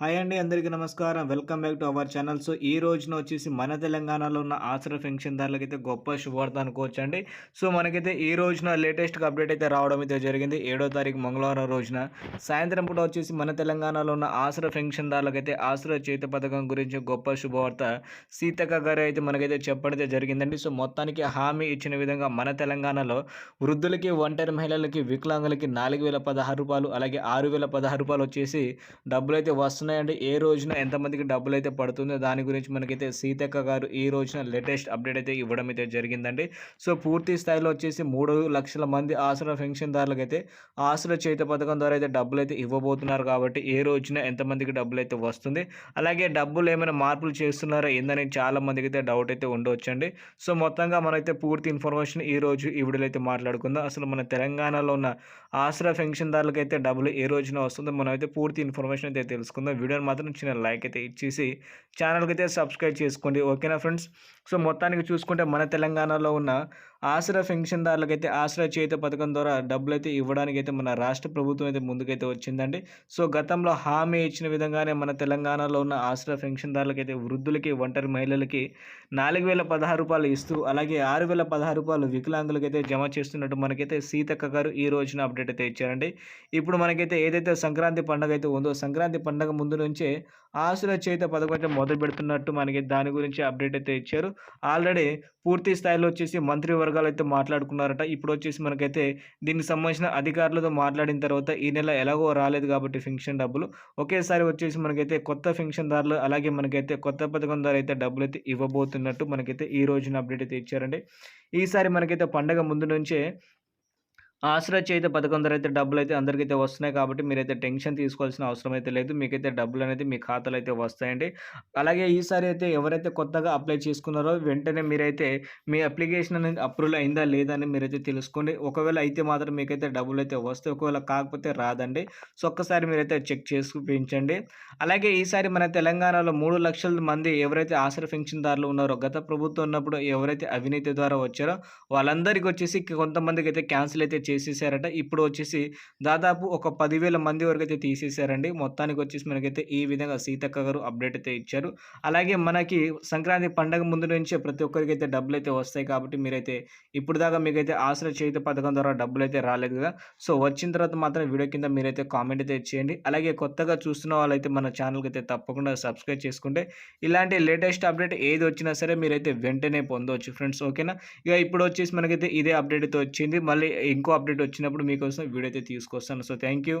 Hi అండి అందరికీ నమస్కారం. Welcome back to our channel. So ఈ రోజున వచ్చేసి మన తెలంగాణలో ఉన్న ఆసరా పెన్షన్దారులకి అయితే గొప్ప శుభవార్త అనుకోవచ్చు అండి సో మనకైతే ఈ రోజున లేటెస్ట్గా అప్డేట్ అయితే రావడం అయితే జరిగింది. ఏడో తారీఖు మంగళవారం రోజున సాయంత్రం పూట వచ్చేసి మన తెలంగాణలో ఉన్న ఆసరా పెన్షన్దారులకు అయితే ఆసరా చేత పథకం గురించి గొప్ప శుభవార్త సీతక్క గారు అయితే మనకైతే చెప్పడం జరిగిందండి. సో మొత్తానికి హామీ ఇచ్చిన విధంగా మన తెలంగాణలో వృద్ధులకి ఒంటరి మహిళలకి వికలాంగులకి నాలుగు వేల పదహారు రూపాయలు అలాగే ఆరు వేల పదహారు రూపాయలు వచ్చేసి డబ్బులు అయితే వస్తున్నాయండి. ఏ రోజున ఎంతమందికి డబ్బులు అయితే పడుతుందో దాని గురించి మనకైతే సీతక్క గారు ఈ రోజున లేటెస్ట్ అప్డేట్ అయితే ఇవ్వడం అయితే జరిగిందండి. సో పూర్తి స్థాయిలో వచ్చేసి మూడు లక్షల మంది ఆసరా పెన్షన్దారులకు అయితే ఆసరా చేత పథకం ద్వారా అయితే డబ్బులు అయితే ఇవ్వబోతున్నారు కాబట్టి ఏ రోజున ఎంతమందికి డబ్బులు అయితే వస్తుంది అలాగే డబ్బులు ఏమైనా మార్పులు చేస్తున్నారా ఏందని చాలా మందికి అయితే డౌట్ అయితే ఉండవచ్చండి సో మొత్తంగా మనైతే పూర్తి ఇన్ఫర్మేషన్ ఈ రోజు ఈ వీడియోలో అయితే మాట్లాడుకుందాం. అసలు మన తెలంగాణలో ఉన్న ఆసరా పెన్షన్దారులకు అయితే డబ్బులు ఏ రోజున వస్తుందో మనం అయితే పూర్తి ఇన్ఫర్మేషన్ అయితే తెలుసుకుందాం. వీడియోని మాత్రం చిన్న లైక్ అయితే ఇచ్చేసి ఛానల్కి అయితే సబ్స్క్రైబ్ చేసుకోండి. ఓకేనా ఫ్రెండ్స్? సో మొత్తానికి చూసుకుంటే మన తెలంగాణలో ఉన్న ఆసరా పెన్షన్దారులకు అయితే ఆసరా చేత పథకం ద్వారా డబ్బులు అయితే ఇవ్వడానికి అయితే మన రాష్ట్ర ప్రభుత్వం అయితే ముందుకైతే వచ్చిందండి. సో గతంలో హామీ ఇచ్చిన విధంగానే మన తెలంగాణలో ఉన్న ఆసరా పెన్షన్దారులకు అయితే వృద్ధులకి ఒంటరి మహిళలకి నాలుగు వేల పదహారు రూపాయలు ఇస్తూ అలాగే ఆరు వేల పదహారు రూపాయలు వికలాంగులకైతే జమ చేస్తున్నట్టు మనకైతే సీతక్క గారు ఈ రోజున అప్డేట్ అయితే ఇచ్చారండి. ఇప్పుడు మనకైతే ఏదైతే సంక్రాంతి పండుగ అయితే ఉందో సంక్రాంతి పండుగ ముందు నుంచే ఆసుల చేత పథకం మొదలు పెడుతున్నట్టు మనకి దాని గురించి అప్డేట్ అయితే ఇచ్చారు. ఆల్రెడీ పూర్తి స్థాయిలో వచ్చేసి మంత్రి వర్గాలు అయితే మాట్లాడుకున్నారట. ఇప్పుడు వచ్చేసి మనకైతే దీనికి సంబంధించిన అధికారులతో మాట్లాడిన తర్వాత ఈ నెల ఎలాగో రాలేదు కాబట్టి ఫింక్షన్ డబ్బులు. ఒకేసారి వచ్చేసి మనకైతే కొత్త ఫింక్షన్దారులు అలాగే మనకైతే కొత్త పథకం ద్వారా అయితే డబ్బులు అయితే ఇవ్వబోతున్నట్టు మనకైతే ఈ రోజున అప్డేట్ అయితే ఇచ్చారండి. ఈసారి మనకైతే పండగ ముందు నుంచే ఆశ్రయ అయితే పథకం ద్వారా అయితే డబ్బులు అయితే అందరికైతే వస్తున్నాయి కాబట్టి మీరైతే టెన్షన్ తీసుకోవాల్సిన అవసరం అయితే లేదు. మీకైతే డబ్బులు అనేది మీ ఖాతాలో అయితే వస్తాయండి. అలాగే ఈసారి అయితే ఎవరైతే కొత్తగా అప్లై చేసుకున్నారో వెంటనే మీరైతే మీ అప్లికేషన్ అనేది అప్రూవల్ అయిందా లేదా అని మీరైతే తెలుసుకోండి. ఒకవేళ అయితే మాత్రం మీకైతే డబ్బులు అయితే వస్తాయి. ఒకవేళ కాకపోతే రాదండి. సో ఒక్కసారి మీరైతే చెక్ చేసుకుపించండి అలాగే ఈసారి మన తెలంగాణలో మూడు లక్షల మంది ఎవరైతే ఆశ్రయ పెన్షన్దారులు ఉన్నారో గత ప్రభుత్వం ఉన్నప్పుడు ఎవరైతే అవినీతి ద్వారా వచ్చారో వాళ్ళందరికీ వచ్చేసి కొంతమందికి అయితే క్యాన్సిల్ అయితే చేసేసారట. ఇప్పుడు వచ్చేసి దాదాపు ఒక పదివేల మంది వరకు అయితే తీసేశారండి మొత్తానికి వచ్చేసి మనకైతే ఈ విధంగా సీతక్క గారు అప్డేట్ అయితే ఇచ్చారు. అలాగే మనకి సంక్రాంతి పండగ ముందు నుంచే ప్రతి ఒక్కరికి అయితే డబ్బులు అయితే వస్తాయి కాబట్టి మీరైతే ఇప్పుడు దాకా మీకైతే ఆశ్రయ చేతి పథకం ద్వారా డబ్బులు అయితే రాలేదు కదా. సో వచ్చిన తర్వాత మాత్రం వీడియో కింద మీరైతే కామెంట్ అయితే చేయండి. అలాగే కొత్తగా చూస్తున్న వాళ్ళైతే మన ఛానల్కి అయితే తప్పకుండా సబ్స్క్రైబ్ చేసుకుంటే ఇలాంటి లేటెస్ట్ అప్డేట్ ఏది వచ్చినా సరే మీరైతే వెంటనే పొందవచ్చు ఫ్రెండ్స్. ఓకేనా? ఇక ఇప్పుడు వచ్చేసి మనకైతే ఇదే అప్డేట్ అయితే వచ్చింది. మళ్ళీ ఇంకో అప్డేట్ వచ్చినప్పుడు మీకోసం వీడియో అయితే తీసుకొస్తాను. So thank you